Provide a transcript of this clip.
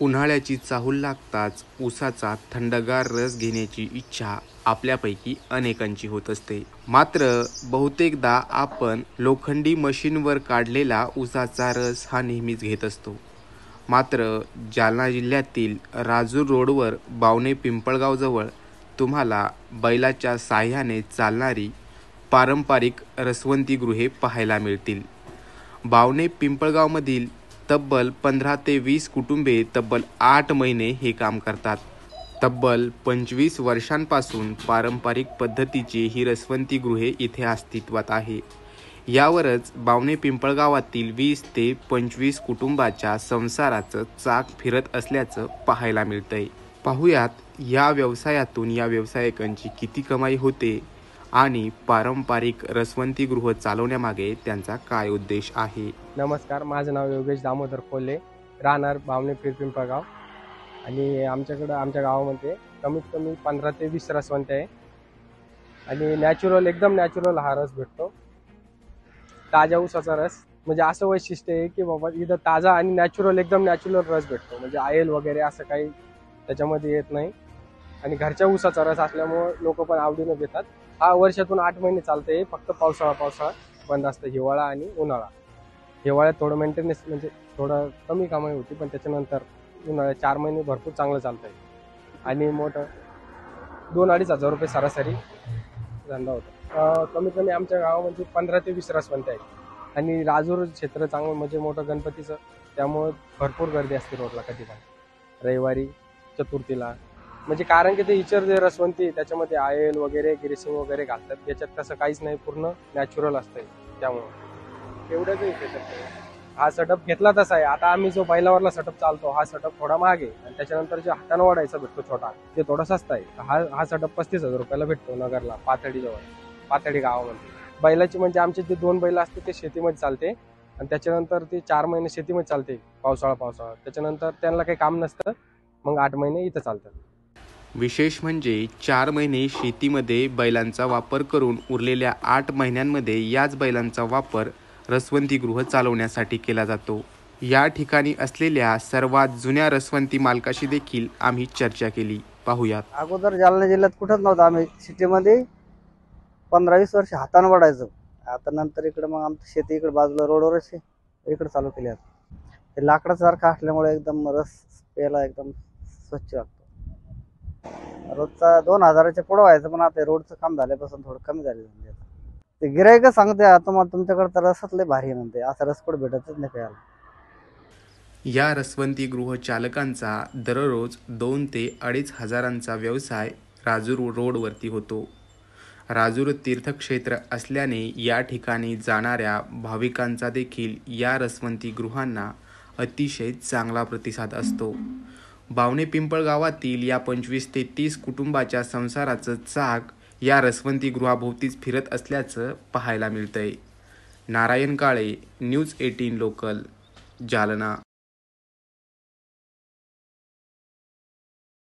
उन्हाळ्याची चाहूल लागताच ऊसाचा थंडगार रस घेण्याची इच्छा आपल्यापैकी अनेकांची होत असते. मात्र बहुतेकदा आपण लोखंडी मशीनवर काढलेला ऊसाचा रस हा नेहमीच घेत असतो. मात्र जालना जिल्ह्यातील राजूर रोडवर बावणे पिंपळगावजवळ तुम्हाला बैलाच्या साह्याने चालणारी पारंपरिक रसवंतीगृहे पाहायला मिळतील. बावणे पिंपळगावमधील तब्बल पंधरा ते वीस कुटुंबे तब्बल आठ महिने हे काम करतात. तब्बल पंचवीस वर्षांपासून पारंपरिक पद्धतीची ही रसवंतीगृहे इथे अस्तित्वात आहे. यावरच बावणे पिंपळगावातील वीस ते पंचवीस कुटुंबाच्या संसाराचं चाक फिरत असल्याचं पाहायला मिळतंय. पाहुयात या व्यवसायातून या व्यावसायिकांची किती कमाई होते? आणि पारंपरिक रसवंतीगृह चालवण्यामागे त्यांचा काय उद्देश आहे? नमस्कार माझं नाव योगेश दामोदर कोल्हे राहणार बामणे पिरपिंपळगाव आणि आमच्याकडं आमच्या गावामध्ये कमीत कमी पंधरा ते वीस रसवंत आहे. आणि नॅचरल एकदम नॅचरल हा रस भेटतो. ताज्या ऊसाचा रस. म्हणजे असं वैशिष्ट्य आहे की बाबा इथं ताजा आणि नॅचरल एकदम नॅचरल रस भेटतो. म्हणजे आयल वगैरे असं काही त्याच्यामध्ये येत नाही. आणि घरच्या ऊसाचा रस असल्यामुळं लोक पण आवडीनं घेतात हा वर्षातून आठ महिने चालते फक्त पावसाळा पावसाळा. बंद असतं हिवाळा आणि उन्हाळा. हिवाळ्यात थोडं मेंटेनन्स म्हणजे थोडं कमी कमाई होती पण त्याच्यानंतर उन्हाळ्यात चार महिने भरपूर चांगलं चालतंय. आणि मोठं दोन अडीच हजार रुपये सरासरी धंदा होता. कमीत कमी आमच्या गावामध्ये म्हणजे पंधरा ते वीस रसवंत आहेत आणि राजूर क्षेत्र चांगलं म्हणजे मोठं गणपतीचं त्यामुळं भरपूर गर्दी असते रोडला कधी पण. रविवारी चतुर्थीला म्हणजे कारण की ते इचर जे रसवंती त्याच्यामध्ये आयल वगैरे ग्रेसिंग वगैरे घालतात. याच्यात तसं काहीच नाही पूर्ण नॅचरल असतंय. त्यामुळं. एवढंच त्याच्यात हा सेटअप घेतला तसा आहे. आता आम्ही जो बैलावरला सेटअप चालतो हा सेटअप थोडा महाग आहे. आणि त्याच्यानंतर जे हातानं वाढायचा भेटतो छोटा ते थोडा स्वस्त आहे. हा हा सेटअप पस्तीस हजार रुपयाला भेटतो नगरला पाथडी जवळ. पाथडी गावामध्ये. बैलाची म्हणजे आमचे जे दोन बैल असते ते शेतीमध्ये चालते. आणि त्याच्यानंतर ते चार महिने शेतीमध्ये चालते पावसाळा पावसाळा. त्याच्यानंतर त्यांना काही काम नसतं मग आठ महिने इथं चालतात. विशेष म्हणजे चार महिने शेतीमध्ये बैलांचा वापर करून उरलेल्या आठ महिन्यांमध्ये याच बैलांचा वापर रसवंतीगृह चालवण्यासाठी केला जातो. या ठिकाणी असलेल्या सर्वात जुन्या रसवंती मालकाशी देखील आम्ही चर्चा केली. पाहूयात. अगोदर जालना जिल्ह्यात कुठंच नव्हतं. आम्ही सिटीमध्ये पंधरा वीस वर्ष हातानं वाढायचो. आता नंतर इकडे मग आमची शेती इकडे बाजूला रोडवरच असे इकडे चालू केली आता. ते लाकडासारखं असल्यामुळे एकदम रस प्यायला एकदम स्वच्छ रोजचा दोन हजाराच्या पुढं व्हायचं पण आता रोडचं काम झाल्यापासून थोडं कमी झाले धंदे आता. ते गिरायक सांगते आता तुमच्याकडे तर रसच लय भारी आहे म्हणते. असा रसपोड भेटतच नाही प्यायला या रसवंतीगृह चालकांचा दररोज दोन ते अडीच हजारांचा व्यवसाय राजूर रोडवरती होतो. राजूर तीर्थक्षेत्र असल्याने या ठिकाणी जाणाऱ्या भाविकांचा देखील या रसवंतीगृहांना अतिशय चांगला प्रतिसाद असतो. बावणे पिंपळगावातील या पंचवीस ते तीस कुटुंबाच्या संसाराचं चाक या रसवंतीगृहाभोवतीच फिरत असल्याचं पाहायला मिळतंय. Narayan Kale news eighteen local Jalna.